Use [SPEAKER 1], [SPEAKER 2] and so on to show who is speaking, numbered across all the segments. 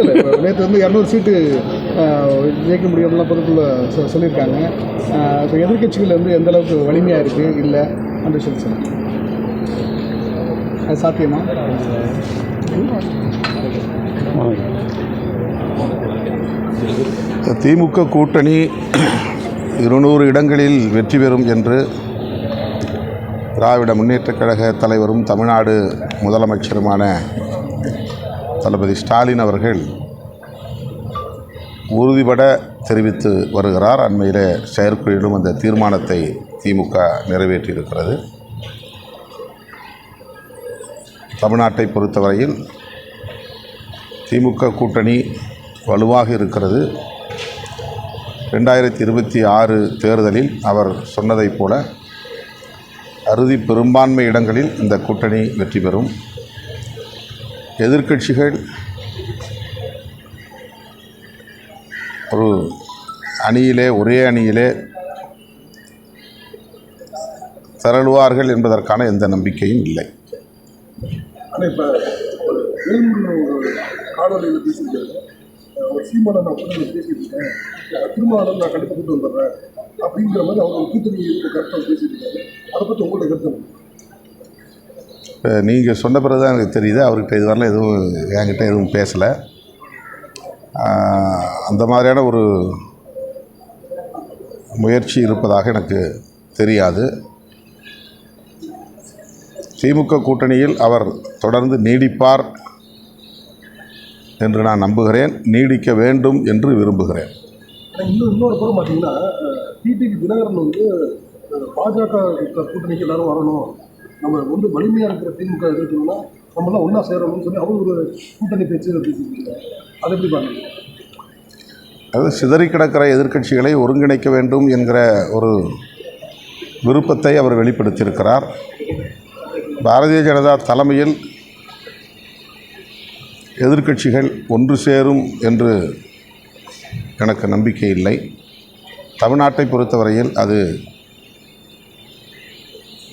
[SPEAKER 1] இல்லை இப்போ நேற்று வந்து இரநூறு சீட்டு ஜெயிக்க முடியும்லாம் பொதுக்குள்ள சொல்லியிருக்காங்க. இப்போ எதிர்க்கட்சிகள் வந்து எந்த அளவுக்கு வலிமையாக இருக்குது இல்லை அந்த விஷயம் சொல்லுங்கள் அது சாத்தியமா?
[SPEAKER 2] திமுக கூட்டணி இருநூறு இடங்களில் வெற்றி பெறும் என்று திராவிட முன்னேற்றக் கழக தலைவரும் தமிழ்நாடு முதலமைச்சருமான தளபதி ஸ்டாலின் அவர்கள் உறுதிபட தெரிவித்து வருகிறார். அண்மையில் செயற்குழுவிலும் அந்த தீர்மானத்தை திமுக நிறைவேற்றியிருக்கிறது. தமிழ்நாட்டை பொறுத்தவரையில் திமுக கூட்டணி வலுவாக இருக்கிறது. ரெண்டாயிரத்தி இருபத்தி ஆறு தேர்தலில் அவர் சொன்னதைப் போல அறுதி பெரும்பான்மை இடங்களில் இந்த கூட்டணி வெற்றி பெறும். எதிர்க்கட்சிகள் ஒரு அணியிலே ஒரே அணியிலே திரளுவார்கள் என்பதற்கான எந்த நம்பிக்கையும் இல்லை.
[SPEAKER 3] ஆனால் இப்போ நான் நான் அப்படிங்கிற மாதிரி அவர் ஒரு கூட்டணி கருத்தை பேசியிருக்காரு. அதை பற்றி உங்கள்கிட்ட கருத்து
[SPEAKER 2] நீங்கள் சொன்ன பிறகு தான் எனக்கு தெரியுது. அவர்கிட்ட இதுவரையிலும் எதுவும் என்கிட்ட எதுவும் பேசலை. அந்த மாதிரியான ஒரு முயற்சி இருப்பதாக எனக்கு தெரியாது. திமுக கூட்டணியில் அவர் தொடர்ந்து நீடிப்பார் என்று நான் நம்புகிறேன். நீடிக்க வேண்டும் என்று விரும்புகிறேன்.
[SPEAKER 3] இன்னும் இன்னொரு புறம் பார்த்தீங்கன்னா டிடிவி தினகரன் வந்து பாஜக கூட்டணிக்கு எல்லாரும் வரணும். நம்ம வந்து வலிமையாக இருக்கிற திமுக எதிர்க்கணும்னா நம்மளாம் ஒன்றா சேரணும்னு சொல்லி அவர் ஒரு கூட்டணி பேச்சு அதை எப்படி பாருங்க
[SPEAKER 2] அது சிதறி கிடக்கிற எதிர்க்கட்சிகளை ஒருங்கிணைக்க வேண்டும் என்கிற ஒரு விருப்பத்தை அவர் வெளிப்படுத்தியிருக்கிறார். பாரதிய ஜனதா தலைமையில் எதிர்க்கட்சிகள் ஒன்று சேரும் என்று எனக்கு நம்பிக்கை இல்லை. தமிழ்நாட்டை பொறுத்தவரையில் அது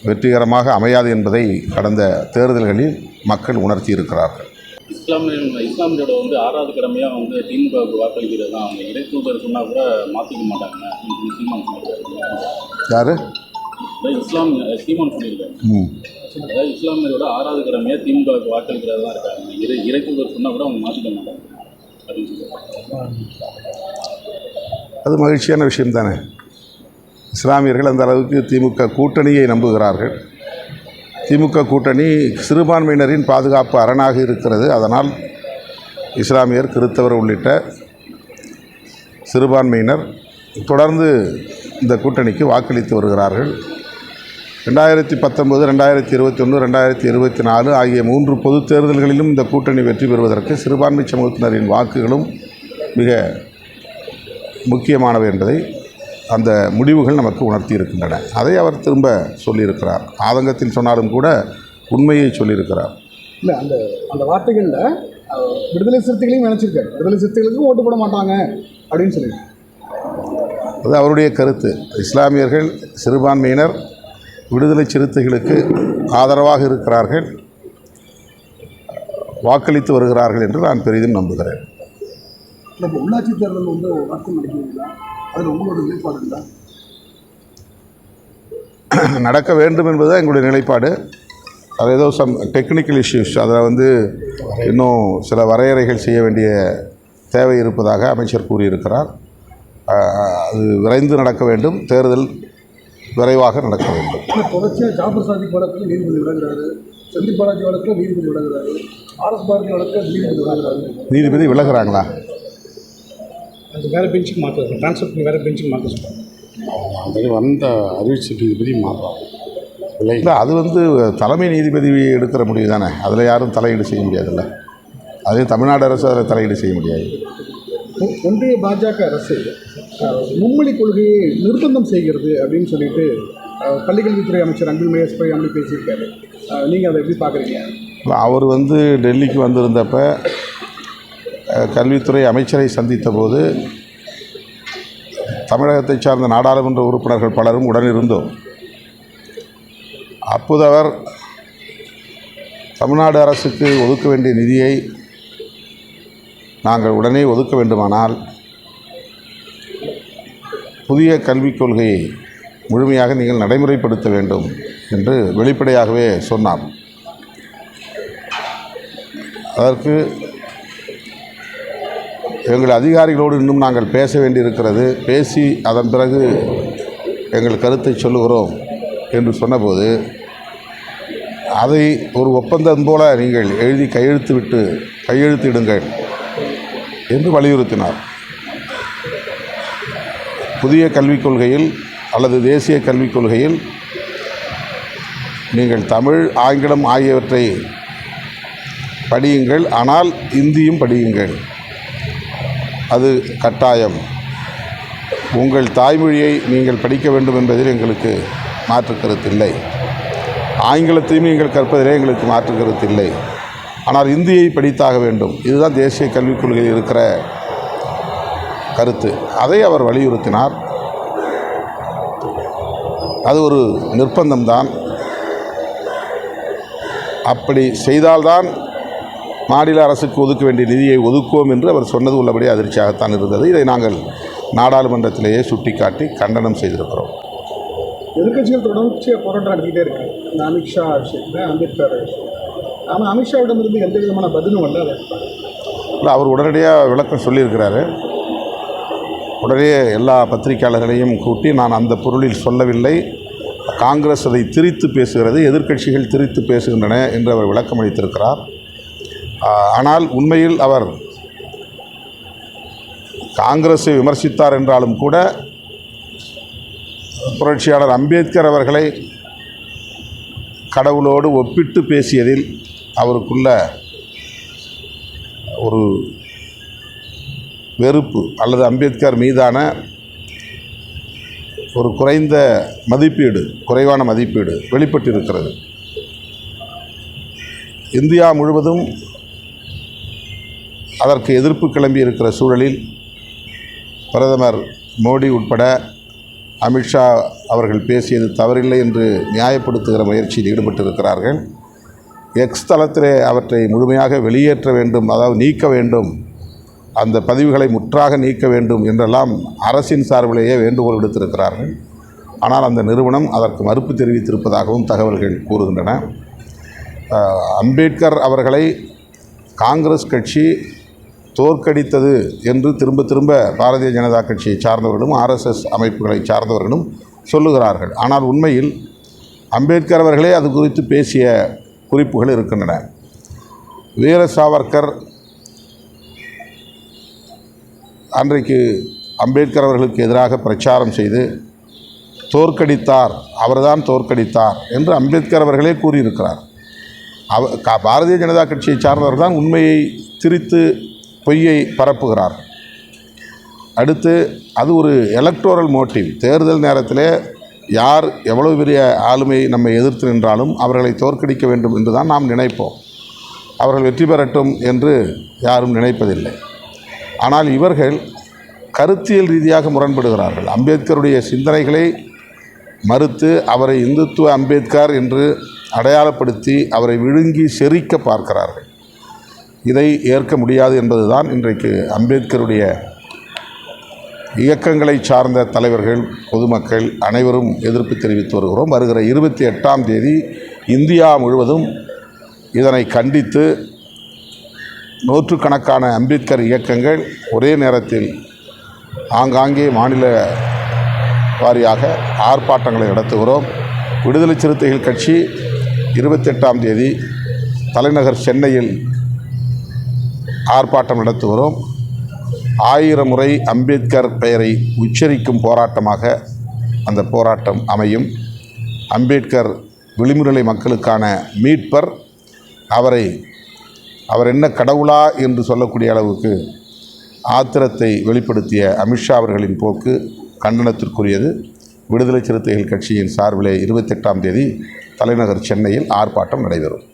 [SPEAKER 2] வெற்றிகரமாக அமையாது என்பதை கடந்த தேர்தல்களில் மக்கள் உணர்த்தியிருக்கிறார்கள்.
[SPEAKER 4] இஸ்லாமியன் இஸ்லாமியரோட வந்து ஆறாவது கடமையாக வந்து திமுகவுக்கு வாக்களிக்கிறது? தான் அவங்க இடைத்தூதர் சொன்னால் கூட மாற்றிக்க மாட்டாங்க. சீமான்
[SPEAKER 2] யார்?
[SPEAKER 4] இஸ்லாம் சீமான் அதாவது இஸ்லாமியரோட ஆறாவது கடமையாக திமுகவுக்கு வாக்களிக்கிறது தான் இருக்காங்க. இறை இறைத்தூதர் சொன்னால் கூட அவங்க மாற்றிக்க மாட்டாங்க. அப்படின்னு சொல்லியிருக்காரு.
[SPEAKER 2] அது மகிழ்ச்சியான விஷயம் தானே இஸ்லாமியர்கள் அந்த அளவுக்கு திமுக கூட்டணியை நம்புகிறார்கள். திமுக கூட்டணி சிறுபான்மையினரின் பாதுகாப்பு அரணாக இருக்கிறது. அதனால் இஸ்லாமியர் கிறித்தவர் உள்ளிட்ட சிறுபான்மையினர் தொடர்ந்து இந்த கூட்டணிக்கு வாக்களித்து வருகிறார்கள். ரெண்டாயிரத்தி பத்தொன்பது ரெண்டாயிரத்தி இருபத்தொன்று ரெண்டாயிரத்தி இருபத்தி நாலு ஆகிய மூன்று பொதுத் தேர்தல்களிலும் இந்த கூட்டணி வெற்றி பெறுவதற்கு சிறுபான்மை சமூகத்தினரின் வாக்குகளும் மிக முக்கியமானவை என்பதை அந்த முடிவுகள் நமக்கு உணர்த்தி இருக்கின்றன அதை அவர் திரும்ப சொல்லியிருக்கிறார். ஆதங்கத்தில் சொன்னாலும் கூட உண்மையை சொல்லியிருக்கிறார்.
[SPEAKER 1] இல்லை அந்த அந்த வார்த்தைகளில் விடுதலை சிறுத்தைகளையும் நினச்சிருக்காரு. விடுதலை சிறுத்தைகளுக்கும் ஓட்டு போட மாட்டாங்க அப்படின்னு சொல்லியிருக்காரு.
[SPEAKER 2] அது அவருடைய கருத்து. இஸ்லாமியர்கள் சிறுபான்மையினர் விடுதலை சிறுத்தைகளுக்கு ஆதரவாக இருக்கிறார்கள். வாக்களித்து வருகிறார்கள் என்று நான் பெரிதும் நம்புகிறேன்.
[SPEAKER 3] உள்ளாட்சி தேர்தல் வந்து நடக்கும் நினைக்கிறீங்களா அதில் உங்களோட நிலைப்பாடு
[SPEAKER 2] நடக்க வேண்டும் என்பது தான் எங்களுடைய நிலைப்பாடு. அது ஏதோ சம் டெக்னிக்கல் இஷ்யூஸ் அதில் வந்து இன்னும் சில வரையறைகள் செய்ய வேண்டிய தேவை இருப்பதாக அமைச்சர் கூறியிருக்கிறார். அது விரைந்து நடக்க வேண்டும். தேர்தல் விரைவாக நடக்க வேண்டும்.
[SPEAKER 3] தொடர்ச்சியாக ஜாஃபர் சாதிக் வழக்கில் நீதிபதி விலகுறாரு செந்தில் பாலாஜி வழக்கில் நீதிபதி விலகுறாரு ஆர்எஸ் பாரதி வழக்கில் நீதிபதி விலகுறாரு
[SPEAKER 2] நீதிபதி விலகுறாங்களா?
[SPEAKER 5] அது வேறு பெஞ்சுக்கு மாற்ற ட்ரான்ஸ்ஃபர் பண்ணி வேறு பெஞ்சுக்கு மாற்ற சொல்லுவாங்க
[SPEAKER 6] அது வந்த அறிவிச்ச நீதிபதி மாறுறோம் இல்லை
[SPEAKER 2] இல்லை அது வந்து தலைமை நீதிபதி எடுக்கிற முடிவு தானே. அதில் யாரும் தலையீடு செய்ய முடியாதுல்ல. அதே தமிழ்நாடு அரசு அதில் தலையீடு செய்ய முடியாது.
[SPEAKER 1] ஒன்றிய பாஜக அரசு மும்மொழி கொள்கையை நிர்பந்தம் செய்கிறது அப்படின்னு சொல்லிட்டு பள்ளிக்கல்வித்துறை அமைச்சர் அன்பில் மகேஷ் பொய்யாமொழி பேசியிருக்காரு. நீங்கள் அதை எப்படி பார்க்குறீங்க?
[SPEAKER 2] இல்ல, அவர் வந்து டெல்லிக்கு வந்திருந்தப்ப கல்வித்துறை அமைச்சரை சந்தித்த போது தமிழகத்தை சார்ந்த நாடாளுமன்ற உறுப்பினர்கள் பலரும் உடனிருந்தோம். அப்போது அவர் தமிழ்நாடு அரசுக்கு ஒதுக்க வேண்டிய நிதியை நாங்கள் உடனே ஒதுக்க வேண்டுமானால் புதிய கல்விக் கொள்கையை முழுமையாக நீங்கள் நடைமுறைப்படுத்த வேண்டும் என்று வெளிப்படையாகவே சொன்னார். அதற்கு எங்கள் அதிகாரிகளோடு இன்னும் நாங்கள் பேச வேண்டியிருக்கிறது பேசி அதன் பிறகு எங்கள் கருத்தை சொல்லுகிறோம் என்று சொன்னபோது அதை ஒரு ஒப்பந்தம் போல நீங்கள் எழுதி கையெழுத்து விட்டு கையெழுத்திடுங்கள் என்று வலியுறுத்தினார். புதிய கல்விக் கொள்கையில் அல்லது தேசிய கல்விக் கொள்கையில் நீங்கள் தமிழ் ஆங்கிலம் ஆகியவற்றை படியுங்கள் ஆனால் இந்தியும் படியுங்கள். அது கட்டாயம். உங்கள் தாய்மொழியை நீங்கள் படிக்க வேண்டும் என்பதில் எங்களுக்கு மாற்றுக்கருத்து இல்லை. ஆங்கிலத்தையும் நீங்கள் கற்பதிலே எங்களுக்கு மாற்றுக்கருத்து இல்லை. ஆனால் இந்தியை படித்தாக வேண்டும். இதுதான் தேசிய கல்விக் கொள்கையில் இருக்கிற கருத்து. அதை அவர் வலியுறுத்தினார். அது ஒரு நிர்பந்தம்தான் அப்படி செய்தால்தான் மாநில அரசுக்கு ஒதுக்க வேண்டிய நிதியை ஒதுக்குவோம் என்று அவர் சொன்னது உள்ளபடி அதிர்ச்சியாகத்தான் இருந்தது. இதை நாங்கள் நாடாளுமன்றத்திலேயே சுட்டிக்காட்டி கண்டனம் செய்திருக்கிறோம்.
[SPEAKER 1] எதிர்க்கட்சிகள் தொடர்ச்சியாக போராட்டம் நடத்திக்கிட்டே இருக்கு. இந்த அமித்ஷா விஷயத்தில் அம்பேத்கர் ஆனால் அமித்ஷாவிடமிருந்து எந்த விதமான பதிலும் வரல
[SPEAKER 2] இல்லை அவர் உடனடியாக விளக்கம் சொல்லியிருக்கிறாரு. உடனே எல்லா பத்திரிகையாளர்களையும் கூட்டி நான் அந்த பொருளில் சொல்லவில்லை. காங்கிரஸ் அதை திரித்து பேசுகிறது எதிர்க்கட்சிகள் திரித்து பேசுகின்றன என்று அவர் விளக்கம் அளித்திருக்கிறார் ஆனால் உண்மையில் அவர் காங்கிரஸை விமர்சித்தார் என்றாலும் கூட புரட்சியாளர் அம்பேத்கர் அவர்களை கடவுளோடு ஒப்பிட்டு பேசியதில் அவருக்குள்ள ஒரு வெறுப்பு அல்லது அம்பேத்கர் மீதான ஒரு குறைந்த மதிப்பீடு குறைவான மதிப்பீடு வெளிப்பட்டிருக்கிறது. இந்தியா முழுவதும் அதற்கு எதிர்ப்பு கிளம்பி இருக்கிற சூழலில் பிரதமர் மோடி உட்பட அமித்ஷா அவர்கள் பேசியது தவறில்லை என்று நியாயப்படுத்துகிற முயற்சியில் ஈடுபட்டிருக்கிறார்கள். எக்ஸ் தளத்திலே அவற்றை முழுமையாக வெளியேற்ற வேண்டும் அதாவது நீக்க வேண்டும் அந்த பதிவுகளை முற்றாக நீக்க வேண்டும் என்றெல்லாம் அரசின் சார்பிலேயே வேண்டுகோள் விடுத்திருக்கிறார்கள். ஆனால் அந்த நிறுவனம் அதற்கு மறுப்பு தெரிவித்திருப்பதாகவும் தகவல்கள் கூறுகின்றன. அம்பேத்கர் அவர்களை காங்கிரஸ் கட்சி தோற்கடித்தது என்று திரும்ப திரும்ப பாரதிய ஜனதா கட்சியை சார்ந்தவர்களும் ஆர்எஸ்எஸ் அமைப்புகளை சார்ந்தவர்களும் சொல்லுகிறார்கள். ஆனால் உண்மையில் அம்பேத்கர் அவர்களே அது குறித்து பேசிய குறிப்புகள் இருக்கின்றன. வீர சாவர்கர் அன்றைக்கு அம்பேத்கர் அவர்களுக்கு எதிராக பிரச்சாரம் செய்து தோற்கடித்தார் அவர்தான் தோற்கடித்தார் என்று அம்பேத்கர் அவர்களே கூறியிருக்கிறார். அவ பாரதிய ஜனதா கட்சியை சார்ந்தவர் தான் உண்மையை திரித்து பொய்யை பரப்புகிறார். அடுத்து அது ஒரு எலக்டோரல் மோட்டிவ் தேர்தல் நேரத்தில் யார் எவ்வளவு பெரிய ஆளுமை நம்மை எதிர்த்து நின்றாலும் அவர்களை தோற்கடிக்க வேண்டும் என்று தான் நாம் நினைப்போம். அவர்கள் வெற்றி பெறட்டும் என்று யாரும் நினைப்பதில்லை. ஆனால் இவர்கள் கருத்தியல் ரீதியாக முரண்படுகிறார்கள். அம்பேத்கருடைய சிந்தனைகளை மறுத்து அவரை இந்துத்துவ அம்பேத்கர் என்று அடையாளப்படுத்தி அவரை விழுங்கி செரிக்க பார்க்கிறார்கள். இதை ஏற்க முடியாது என்பதுதான் இன்றைக்கு அம்பேத்கருடைய இயக்கங்களை சார்ந்த தலைவர்கள் பொதுமக்கள் அனைவரும் எதிர்ப்பு தெரிவித்து வருகிறோம். வருகிற இருபத்தி எட்டாம் தேதி இந்தியா முழுவதும் இதனை கண்டித்து நூற்றுக்கணக்கான அம்பேத்கர் இயக்கங்கள் ஒரே நேரத்தில் ஆங்காங்கே மாநில வாரியாக ஆர்ப்பாட்டங்களை நடத்துகிறோம். விடுதலை சிறுத்தைகள் கட்சி இருபத்தெட்டாம் தேதி தலைநகர் சென்னையில் ஆர்ப்பாட்டம் நடத்துகிறோம். ஆயிரம் முறை அம்பேத்கர் பெயரை உச்சரிக்கும் போராட்டமாக அந்த போராட்டம் அமையும். அம்பேத்கர் விளிம்புநிலை மக்களுக்கான மீட்பர். அவரை அவர் என்ன கடவுளா என்று சொல்லக்கூடிய அளவுக்கு ஆத்திரத்தை வெளிப்படுத்திய அமித்ஷா அவர்களின் போக்கு கண்டனத்திற்குரியது. விடுதலை சிறுத்தைகள் கட்சியின் சார்பிலே இருபத்தெட்டாம் தேதி தலைநகர் சென்னையில் ஆர்ப்பாட்டம் நடைபெறும்.